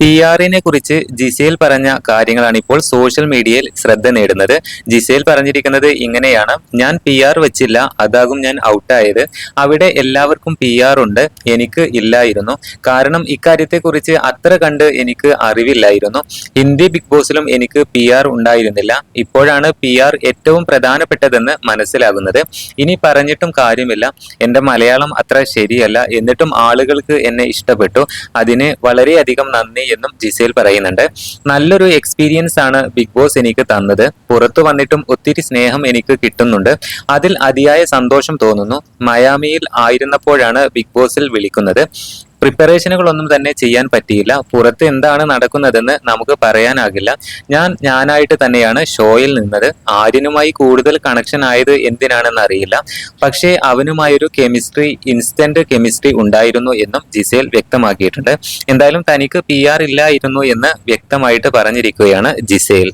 P ആറിനെ കുറിച്ച് Gizele പറഞ്ഞ കാര്യങ്ങളാണ് ഇപ്പോൾ സോഷ്യൽ മീഡിയയിൽ ശ്രദ്ധ നേടുന്നത്. ജിസേൽ പറഞ്ഞിരിക്കുന്നത് ഇങ്ങനെയാണ്. ഞാൻ പി ആർ വെച്ചില്ല അതാകും ഞാൻ ഔട്ടായത് അവിടെ എല്ലാവർക്കും പി ആർ ഉണ്ട് എനിക്ക് ഇല്ലായിരുന്നു. കാരണം ഇക്കാര്യത്തെക്കുറിച്ച് അത്ര കണ്ട് എനിക്ക് അറിവില്ലായിരുന്നു. ഹിന്ദി ബിഗ് ബോസിലും എനിക്ക് പി ആർ ഉണ്ടായിരുന്നില്ല. ഇപ്പോഴാണ് പി ആർ ഏറ്റവും പ്രധാനപ്പെട്ടതെന്ന് മനസ്സിലാകുന്നത്. ഇനി പറഞ്ഞിട്ടും കാര്യമില്ല. എന്റെ മലയാളം അത്ര ശരിയല്ല. എന്നിട്ടും ആളുകൾക്ക് എന്നെ ഇഷ്ടപ്പെട്ടു. അതിന് വളരെയധികം നന്ദി. എന്നും ജിസേൽ പറയുന്നുണ്ട്. നല്ലൊരു എക്സ്പീരിയൻസ് ആണ് ബിഗ് ബോസ് എനിക്ക് തന്നത്. പുറത്തു വന്നിട്ടും ഒത്തിരി സ്നേഹം എനിക്ക് കിട്ടുന്നുണ്ട്. അതിൽ അതിയായ സന്തോഷം തോന്നുന്നു. മയാമിയിൽ ആയിരുന്നപ്പോഴാണ് ബിഗ് ബോസിൽ വിളിക്കുന്നത്. പ്രിപ്പറേഷനുകളൊന്നും തന്നെ ചെയ്യാൻ പറ്റിയില്ല. പുറത്ത് എന്താണ് നടക്കുന്നതെന്ന് നമുക്ക് പറയാനാകില്ല. ഞാൻ ഞാനായിട്ട് തന്നെയാണ് ഷോയിൽ നിന്നത്. ആര്യനുമായി കൂടുതൽ കണക്ഷൻ ആയത് എന്തിനാണെന്ന് അറിയില്ല. പക്ഷേ അവനുമായൊരു കെമിസ്ട്രി ഇൻസ്റ്റന്റ് കെമിസ്ട്രി ഉണ്ടായിരുന്നു എന്നും ജിസേൽ വ്യക്തമാക്കിയിട്ടുണ്ട്. എന്തായാലും തനിക്ക് പി ആർ ഇല്ലായിരുന്നു എന്ന് വ്യക്തമായിട്ട് പറഞ്ഞിരിക്കുകയാണ് ജിസേൽ.